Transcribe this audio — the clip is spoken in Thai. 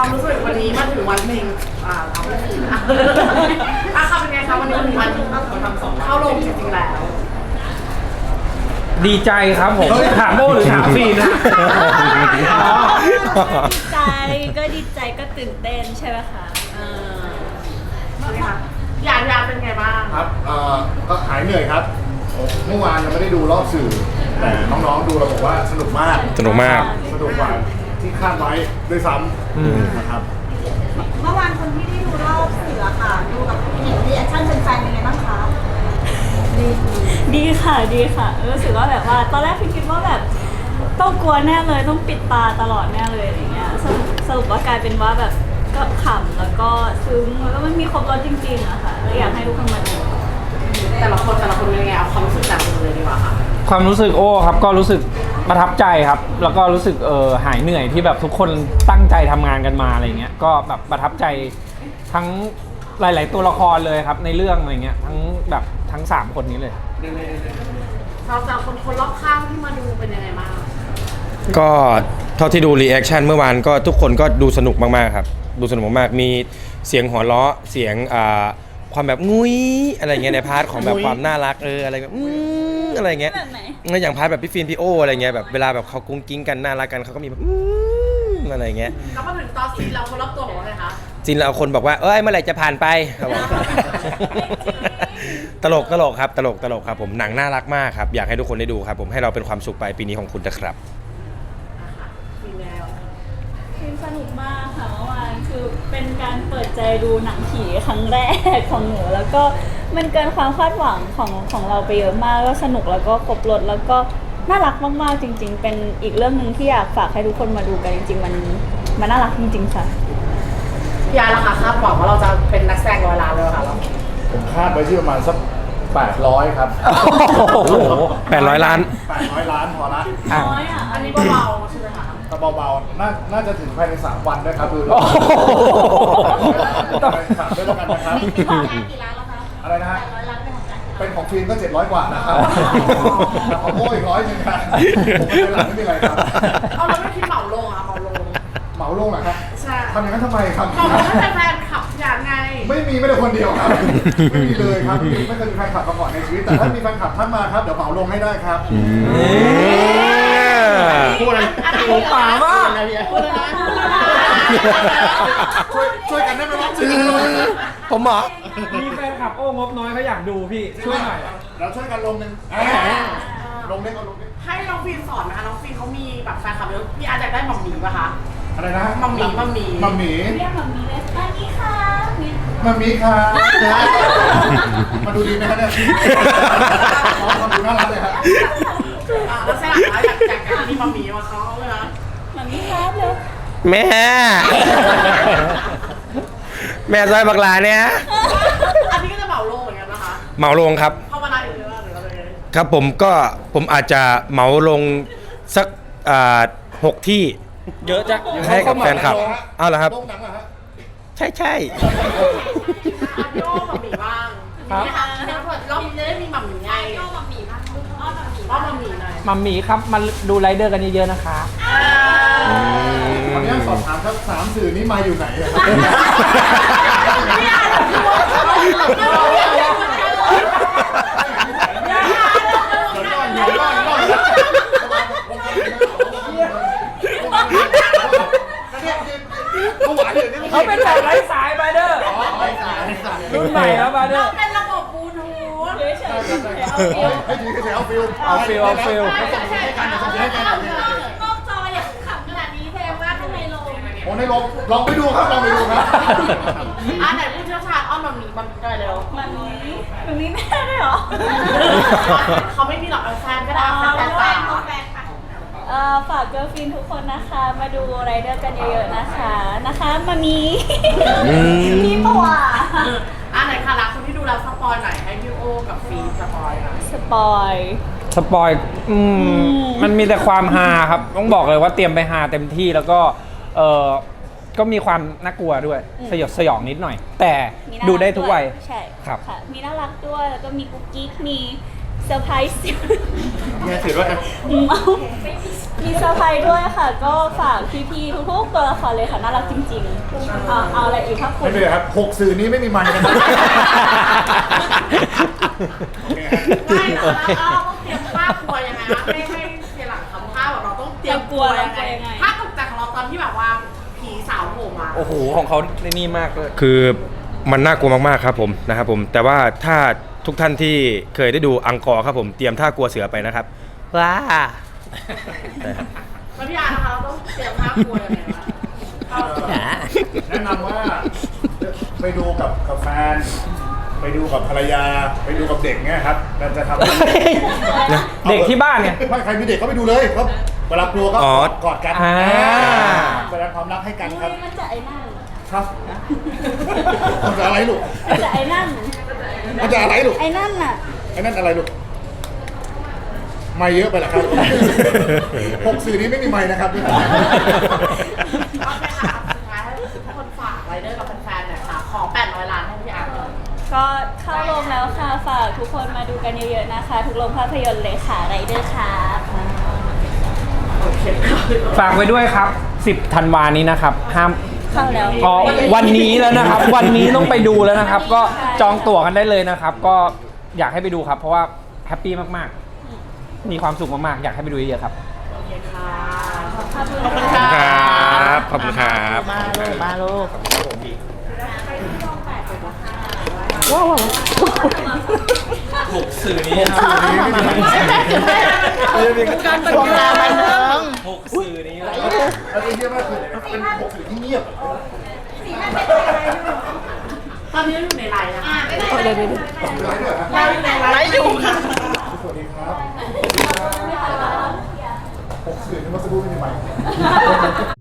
ความรู้สึกวันนี้มาถึงวันจริงอ่าเอาไม่ถึงอะอะค่ะเป็นไงคะวันนี้ถึงวันเข้าลงจริงๆแล้ว ดีใจครับผม ถามโมหรือถามฟีนนะ ดีใจก็ดีใจก็ตื่นเต้นใช่ไหมคะเออใช่ไหมคะยานยานเป็นไงบ้าง ครับเอ่อก็หายเหนื่อยครับเมื่อวานยังไม่ได้ดูรอบสื่อ แต่น้องๆดูเราบอกว่าสนุกมาก สนุกมาก สนุกกว่า ที่คาดไว้ด้วยซ้ำนะครับ เมื่อวานคนที่ได้ดูรอบสื่ออะค่ะ ดูกับเห็นรีแอคชั่นแฟนๆเป็นไงบ้างคะดีค่ะดีค่ะรู้สึกว่าแบบว่า ตอนแรกพี่คิดว่าแบบ ต้องกลัวแน่เลยต้องปิดตาตลอดแน่เลยอะไรเงี้ยสรุปสรุปว่ากลายเป็นว่าแบบก็ขำแล้วก็ซึ้งแล้วก็มันมีครบรสจริงๆอะค่ะแล้วอยากให้ทุกคนมาดูแต่ละคนแต่ละคนเป็นยังไงเอาความรู้สึกจากคนเลยดีกว่าค่ะ ความรู้สึกโอ้ครับก็รู้สึก ประทับใจครับ แล้วก็รู้สึกเออหายเหนื่อยที่แบบทุกคนตั้งใจทำงานกันมาอะไรเงี้ยก็แบบประทับใจทั้งหลาย ๆ ตัวละครเลยครับในเรื่องอะไรเงี้ยทั้งแบบทั้งสามคนนี้เลยเราจากคนคนรอบข้างที่มาดูเป็นยังไงบ้างก็เท่าที่ดูรีแอคชั่นเมื่อวานก็ทุกคนก็ดูสนุกมาก ๆ ครับ ดูสนุกมาก ๆ มีเสียงหัวเราะเสียงอ่า ความแบบงุ้ยอะไรเงี้ยในพาร์ทของแบบความน่ารักเอออะไรแบบอืมอะไรเงี้ยแบบไหนแล้วอย่างพาร์ทแบบพี่ฟินพี่โออะไรเงี้ยแบบเวลาแบบเขากุ้งกิ้งกันน่ารักกันเขาก็มีแบบอืมอะไรเงี้ยแล้วมาถึงตอนซีนเราคนรอบตัวบอกว่าไงคะจินเราคนบอกว่าเอ้ยเมื่อไหร่จะผ่านไปเขาบอกตลกตลกครับตลกตลกครับผมหนังน่ารักมากครับอยากให้ทุกคนได้ดูครับผมให้เราเป็นความสุขไปปีนี้ของคุณนะครับซีนแล้ว คือสนุกมากค่ะเมื่อวานคือเป็นการเปิดใจดูหนังผีครั้งแรกของหนู แล้วก็มันเกินความคาดหวังของของเราไปเยอะมากก็สนุกแล้วก็ครบรถแล้วก็น่ารักมากๆจริง ๆ เป็นอีกเรื่องหนึ่งที่อยากฝากให้ทุกคนมาดูกันจริง ๆ มันมันน่ารักจริง ๆ ค่ะยานราคาคาดหวังว่าเราจะเป็นนักแสดงร้อยล้านเลยเหรอค่ะเราผมคาดไว้ที่ประมาณสัก800 ครับ โอ้โห800ล้าน 800 ล้านพอละ น้อยอะอันนี้เบาๆ เบาๆ น่าน่าจะถึงภายใน 3 วันด้วยครับดูโอ้โหฝากด้วยแล้วกันนะครับ กี่ล้านแล้วคะอะไรนะฮะร้อยล้านเป็นของการเป็นของฟิล์มก็ 700 กว่านะครับแต่ของโม่อีกร้อยหนึงครับผมไม่เป็นไรไม่เป็นไรครับ เอาเราไม่คิดเหมาลงอะเหมาลงเหมาลงเหรอครับใช่ทำอย่างนั้นทำไมครับ เหมาลงให้แฟนๆขับยาน ไงไม่มีไม่ได้คนเดียวครับ ไม่มีเลยครับไม่เคยมีแฟนคลับมาก่อนในชีวิต แต่ถ้ามีแฟนคลับท่านมาครับ เดี๋ยวเหมาลงให้ได้ครับพูดอะไรอันนี้ป่ามากพูดอะไรนะพูดอะไรนะช่วยช่วยกันได้ไหมวะผมเหรอมีแฟนคลับโอ้งบน้อยเขาอยากดูพี่ช่วยหน่อยเราช่วยกันลงหนึ่งลงเล่นเอาลงเล่นให้น้องฟีนสอนนะคะน้องฟีนเขามีแบบแฟนคลับเยอะพี่อาร์ตอยากได้หม่อมหมีป่ะคะอะไรนะมัมหมี่มัมหมี่มัมหมี่เรียกแบบนี้เลยสวัสดีค่ะนี่ มัมหมี่ครับมาดูดีไหมครับเนี่ยอ๋อมาดูน่ารักเลยครับอะแล้วใช่หลังอยากอยากจะมีมัมหมีมาเขาเลยนะแบบนี้ครับเลยแม่ แม่ซอยบักหลาเนี่ยอันนี้ก็จะเหมาโลเหมือนกันนะคะเหมาลงครับเข้ามาได้หรือว่าหรืออะไรครับผมก็ผมอาจจะเหมาลงสักอ่าหกที่ เยอะจังให้กับแฟนคลับเอาละครับลงหนังเหรอฮะใช่ใช่อะพี่โอ้มัมหมีบ้างมีไหมคะให้เปิดรอบนี้จะได้มีมัมหมีไงอ้อมัมหมีบ้างอ้อมัมหมีอ้อมัมหมีหน่อยมัมมี่ครับมาดูไรเดอร์กันเยอะๆนะคะ ขออนุญาตสอบถามครับสามสื่อนี้มาอยู่ไหนอะครับเขาเป็นแบบไร้สายบาเดอร์รุ่นใหม่แล้วบาเดอร์ เป็นระบบบลูทูธ เฉยๆเอาเอว ให้ทีให้เสียเอาฟิลเอาฟิลเอาฟิลให้กันส่งให้กันนอกจออย่าขำขนาดนี้แพงมากข้างในโรงโอ้ในลองลองไปดูครับลองไปดูครับอะไหนผู้เชี่ยวชาญอ้อมัมหมีมัมหมีหน่อยเร็วมันนี้มันนี้แม่ได้เหรอเขาไม่มีหรอกเอาแฟนก็ได้แฟนแฟนจ๋าเอ่อฝากเกิร์ลฟินทุกคนนะคะ มาดูไรเดอร์กันเยอะๆนะคะ นะคะมามีพี่ปะวะอะไหนค่ะรัก คนที่ดูแล้วสปอยหน่อยให้พี่โอกับฟีนสปอยหน่อยสปอยสปอยอืมมันมีแต่ความฮาครับ ต้องบอกเลยว่าเตรียมไปฮาเต็มที่แล้วก็เออก็มีความน่ากลัวด้วย สยดสยองนิดหน่อย แต่มีน่ารัดูได้ทุกวัย ใช่ครับ ค่ะ มีน่ารักด้วยแล้วก็มีกุ๊กกิ๊กมี เซอร์ไพรส์เนี่ยถือว่าเมามีเซอร์ไพรส์ด้วยค่ะ ก็ฝากพี่ๆทุกๆตัวละครเลยค่ะน่ารักจริงๆเอาเอาอะไรอีกครับคุไม่ณ เป็นไรครับหกสื่อนี้ไม่มีมันกันนะไม่แล้วเราต้องเตรียมท่ากลัวยังไงวะไม่ให้เสียหลังคำท่าแบบเราต้องเตรียมกลัวยังไงถ้าตกใจของเราตอนที่แบบว่าผีสาวโผล่มา โอ้โห ของเขาในนี่มากเลย คือมันน่ากลัวมากๆครับผมนะครับผมแต่ว่าถ้า ทุกท่านที่เคยได้ดูอังกอร์ครับผมเตรียมท่ากลัวเสือไปนะครับว้าแล้วพี่อาร์นะคะเราต้องเตรียมท่ากลัวยังไงวะแนะนำว่าไปดูกับกับแฟน ไปดูกับภรรยา ไปดูกับเด็กเนี่ยครับมันจะทำให้เด็กที่บ้านเนี่ย ไม่ใครมีเด็กก็ไปดูเลยเขาเวลากลัวก็อ๋อกอดกอดกันอ่าแสดงความรักให้กันครับ มันจะไอ้นั่น ครับมันจะอะไรลูกมันจะไอ้นั่น มันจะอะไรลูกไอ้นั่นน่ะ ไอ้นั่นอะไรลูกไม่เยอะไปเหรอครับหกสื่อนี้ไม่มีไม่นะครับโอเคค่ะสุดท้ายให้ทุกคนฝากไรเดอร์กับแฟนๆหน่อยค่ะ ขอ 800 ล้านให้พี่อาร์หน่อยก็เข้าโรงแล้วค่ะ ฝากทุกคนมาดูกันเยอะๆนะคะ ทุกโรงภาพยนตร์เลยค่ะไรเดอร์ค่ะฝากไว้ด้วยครับ 10ธันวานี้นะครับ ห้าม เข้าแล้วอ๋อวันนี้แล้วนะครับ วันนี้ต้องไปดูแล้วนะครับ ก็จองตั๋วกันได้เลยนะครับ ก็อยากให้ไปดูครับ เพราะว่าแฮปปี้มากๆ มีความสุขมากๆ อยากให้ไปดูเยอะๆครับโอเคค่ะขอบคุณขอบคุณค่ะค่ะครับขอบคุณครับมาลูกมาลูกหกสื่อนี้การเป็นวงการบันเทิงหกสื่อนี้ แล้วไอ้เยี่ยมากคือเป็นหกสื่อที่เงียบตอนนี้เราอยู่ในไลน์นะคะไม่ได้วยเหรอครับเราอยู่ในไลน์อยู่ค่ะสวัสดีครับหกสื่อที่มาสบู่ไม่มีไมค์